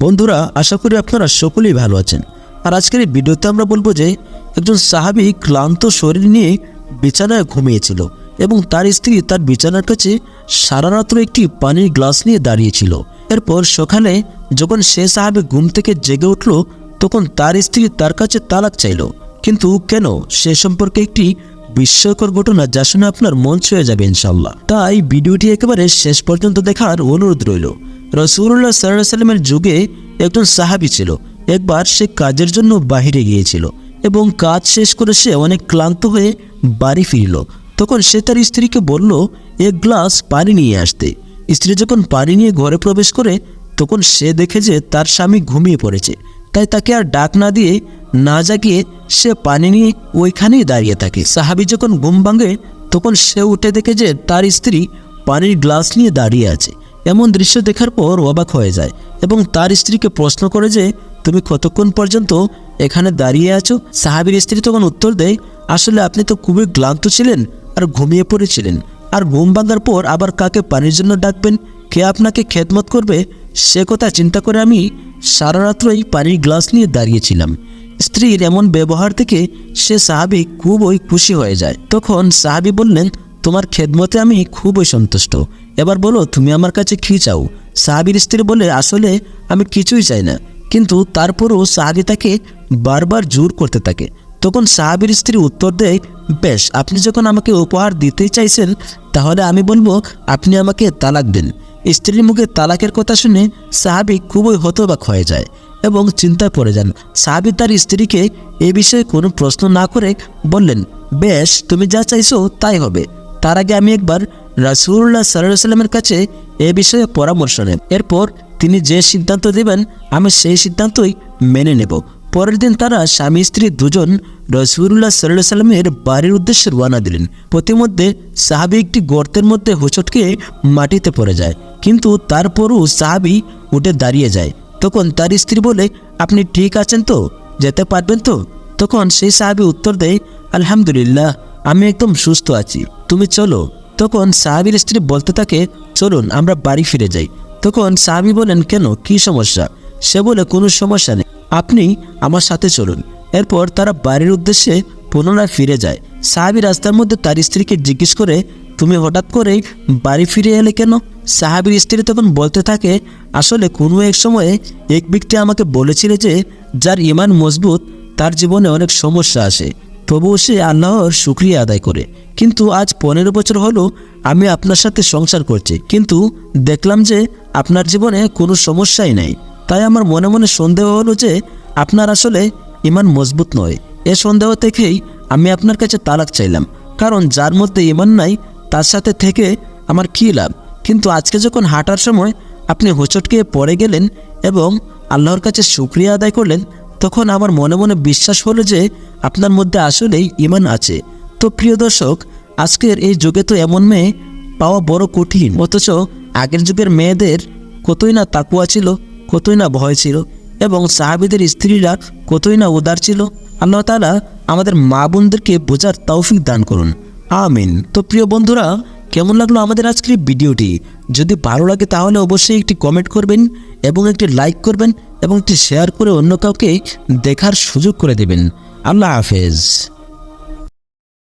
বন্ধুরা, আশা করি আপনারা সকলেই ভালো আছেন। আর আজকের এই ভিডিওতে আমরা বলব যে, একজন সাহাবি ক্লান্ত শরীর নিয়ে বিছানায় ঘুমিয়েছিল এবং তার স্ত্রী তার বিছানার কাছে সারা রাত্র একটি পানির গ্লাস নিয়ে দাঁড়িয়েছিল। এরপর সকালে যখন সে সাহাবি ঘুম থেকে জেগে উঠল, তখন তার স্ত্রী তার কাছে তালাক চাইল। কিন্তু কেন? সে সম্পর্কে একটি বিস্ময়কর ঘটনা যা শুনে আপনার মন ছুঁয়ে যাবে ইনশাল্লাহ তাই ভিডিওটি একেবারে শেষ পর্যন্ত দেখার অনুরোধ রইল। রসুল্লাহ সাল্লাহ সাল্লামের যুগে একজন সাহাবি ছিল। একবার সে কাজের জন্য বাহিরে গিয়েছিল এবং কাজ শেষ করে সে অনেক ক্লান্ত হয়ে বাড়ি ফিরল। তখন সে তার স্ত্রীকে বলল, এক গ্লাস পানি নিয়ে আসতে। স্ত্রী যখন পানি নিয়ে ঘরে প্রবেশ করে, তখন সে দেখে যে তার স্বামী ঘুমিয়ে পড়েছে। তাই তাকে আর ডাক না দিয়ে না জাগিয়ে সে পানি নিয়ে ওইখানেই দাঁড়িয়ে থাকে। সাহাবি যখন ঘুম ভাঙে, তখন সে উঠে দেখে যে তার স্ত্রী পানির গ্লাস নিয়ে দাঁড়িয়ে আছে। এমন দৃশ্য দেখার পর অবাক হয়ে যায় এবং তার স্ত্রীকে প্রশ্ন করে যে, তুমি কতক্ষণ পর্যন্ত এখানে দাঁড়িয়ে আছো? সাহাবির স্ত্রী তখন উত্তর দেয়, আসলে আপনি তো খুবই ক্লান্ত ছিলেন আর ঘুমিয়ে পড়েছিলেন। আর ঘুম ভাঙার পর আবার কাকে পানির জন্য ডাকবেন? কে আপনাকে খেদমত করবে? সে কথা চিন্তা করে আমি সারা রাত্রই পানির গ্লাস নিয়ে দাঁড়িয়েছিলাম। স্ত্রীর এমন ব্যবহার থেকে সে সাহাবি খুবই খুশি হয়ে যায়। তখন সাহাবি বললেন, তোমার খেদমতে আমি খুবই সন্তুষ্ট। এবার বলো, তুমি আমার কাছে কী চাও? সাহাবির স্ত্রী বলে, আসলে আমি কিছুই চাই না। কিন্তু তারপরও সাহাবি তাকে বারবার জোর করতে থাকে। তখন সাহাবির স্ত্রী উত্তর দেয়, বেশ, আপনি যখন আমাকে উপহার দিতেই চাইছেন, তাহলে আমি বলব, আপনি আমাকে তালাক দিন। স্ত্রীর মুখে তালাকের কথা শুনে সাহাবি খুবই হতবাক হয়ে যায়। এবং চিন্তায় পড়ে যান। সাহাবি তার স্ত্রীকে এ বিষয়ে কোনো প্রশ্ন না করে বললেন, বেশ, তুমি যা চাইছো তাই হবে। তার আগে আমি একবার রাসুল্লাহ সাল্লাহ সাল্লামের কাছে এ বিষয়ে পরামর্শ নেব। এরপর তিনি যে সিদ্ধান্ত দেবেন, আমি সেই সিদ্ধান্তই মেনে নেব। পরের দিন তারা স্বামী স্ত্রী দুজন রসুল্লাহ সাল্লাহ সাল্লামের বাড়ির উদ্দেশ্যে রওনা দিলেন। প্রতিমধ্যে সাহাবি একটি গর্তের মধ্যে হোঁচটকে মাটিতে পড়ে যায়। কিন্তু তারপরও সাহাবি উঠে দাঁড়িয়ে যায়। তখন তার স্ত্রী বলে, আপনি ঠিক আছেন তো? যেতে পারবেন তো? তখন সেই সাহাবি উত্তর দেয়, আলহামদুলিল্লাহ, আমি একদম সুস্থ আছি। তুমি চলো। তখন সাহাবির স্ত্রী বলতে থাকে, চলুন, আমরা বাড়ি ফিরে যাই। তখন সাহাবি বলেন, কেন? কি সমস্যা? সে বলে, কোনো সমস্যা নেই। আপনি আমার সাথে চলুন। এরপর তারা বাড়ির উদ্দেশ্যে পুনরায় ফিরে যায়। সাহাবি রাস্তার মধ্যে তার স্ত্রীকে জিজ্ঞেস করে তুমি হঠাৎ করেই বাড়ি ফিরে এলে কেন? সাহাবির স্ত্রী তখন বলতে থাকে, আসলে কোনো এক সময়ে এক ব্যক্তি আমাকে বলেছিল যে, যার ইমান মজবুত, তার জীবনে অনেক সমস্যা আসে। তবুও সে আল্লাহর শুক্রিয়া আদায় করে। কিন্তু আজ পনেরো বছর হলো, আমি আপনার সাথে সংসার করছি। কিন্তু দেখলাম যে, আপনার জীবনে কোনো সমস্যাই নাই। তাই আমার মনে মনে সন্দেহ হলো যে, আপনার আসলে ইমান মজবুত নয়। এ সন্দেহ থেকেই আমি আপনার কাছে তালাক চাইলাম। কারণ যার মধ্যে ইমান নাই তার সাথে থেকে আমার কী লাভ? কিন্তু আজকে যখন হাঁটার সময় আপনি হোঁচটকে পড়ে গেলেন এবং আল্লাহর কাছে শুক্রিয়া আদায় করলেন, তখন আমার মনে মনে বিশ্বাস হলো যে আপনার মধ্যে আসলেই ইমান আছে। তো প্রিয় দর্শক, আজকের এই যুগে তো এমন মেয়ে পাওয়া বড় কঠিন। অথচ আগের যুগের মেয়েদের কতই না তাকুয়া ছিল, কতই না ভয় ছিল এবং সাহাবিদের স্ত্রীরা কতই না উদার ছিল। আল্লাহ তালা আমাদের মা বোনদেরকে বোঝার তৌফিক দান করুন। আমিন। তো প্রিয় বন্ধুরা, কেমন লাগল আমাদের আজকের ভিডিওটি? যদি ভালো লাগে তাহলে অবশ্যই একটি কমেন্ট করবেন এবং একটি লাইক করবেন এবং একটি শেয়ার করে অন্য কাউকে দেখার সুযোগ করে দেবেন। আল্লাহ হাফেজ।